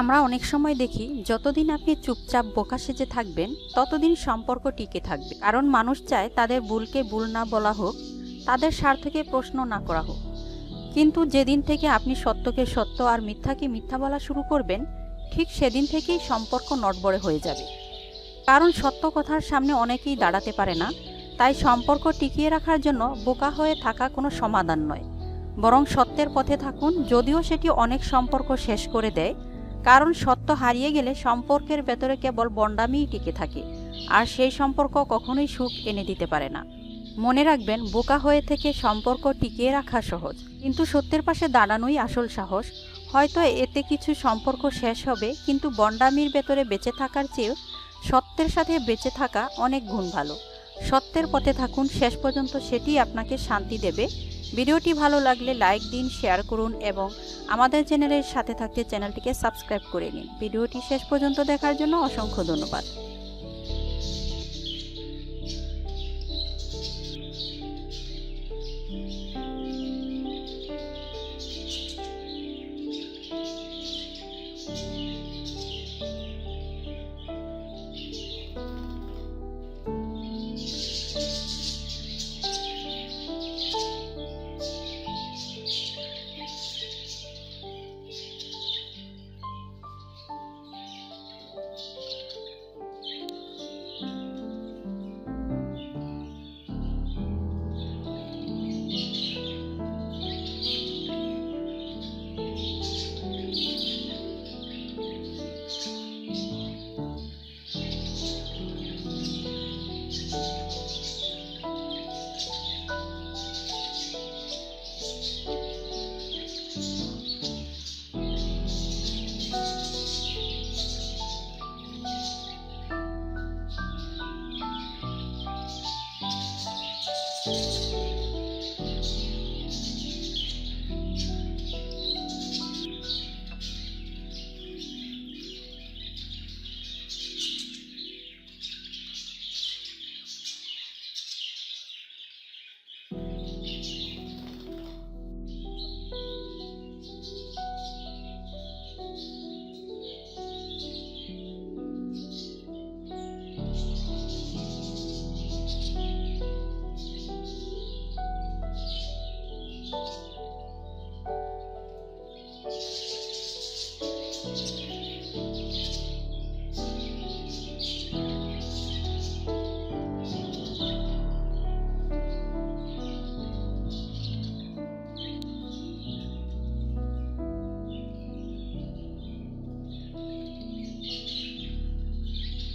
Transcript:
আমরা অনেক সময় দেখি, যতদিন আপনি চুপচাপ বোকা সেজে থাকবেন, ততদিন সম্পর্ক টিকে থাকবে। কারণ মানুষ চায় তাদের ভুলকে ভুল না বলা হোক, তাদের স্বার্থকে প্রশ্ন না করা হোক। কিন্তু যেদিন থেকে আপনি সত্যকে সত্য আর মিথ্যাকে মিথ্যা বলা শুরু করবেন, ঠিক সেদিন থেকেই সম্পর্ক নড়বড়ে হয়ে যাবে। কারণ সত্য কথার সামনে অনেকেই দাঁড়াতে পারে না, তাই সম্পর্ক টিকিয়ে রাখার জন্য বোকা হয়ে থাকা কোনো সমাধান নয়। বরং সত্যের পথে থাকুন, যদিও সেটি অনেক সম্পর্ক শেষ করে দেয় কারণ সত্য হারিয়ে গেলে সম্পর্কের ভেতরে কেবল বন্ডামিই টিকে থাকে, আর সেই সম্পর্ক কখনোই সুখ এনে দিতে পারে না। মনে রাখবেন, বোকা হয়ে থেকে সম্পর্ক টিকিয়ে রাখা সহজ, কিন্তু সত্যের পাশে দাঁড়ানোই আসল সাহস। হয়তো এতে কিছু সম্পর্ক শেষ হবে, কিন্তু বন্ডামির ভেতরে বেঁচে থাকার চেয়েও সত্যের সাথে বেঁচে থাকা অনেক গুণ ভালো। সত্যের পথে থাকুন, শেষ পর্যন্ত সেটি আপনাকে শান্তি দেবে। ভিডিওটি ভালো লাগলে লাইক দিন, শেয়ার করুন এবং আমাদের চ্যানেলের সাথে থাকতে চ্যানেলটিকে সাবস্ক্রাইব করে নিন ভিডিওটি শেষ পর্যন্ত দেখার জন্য অসংখ্য ধন্যবাদ Thank you.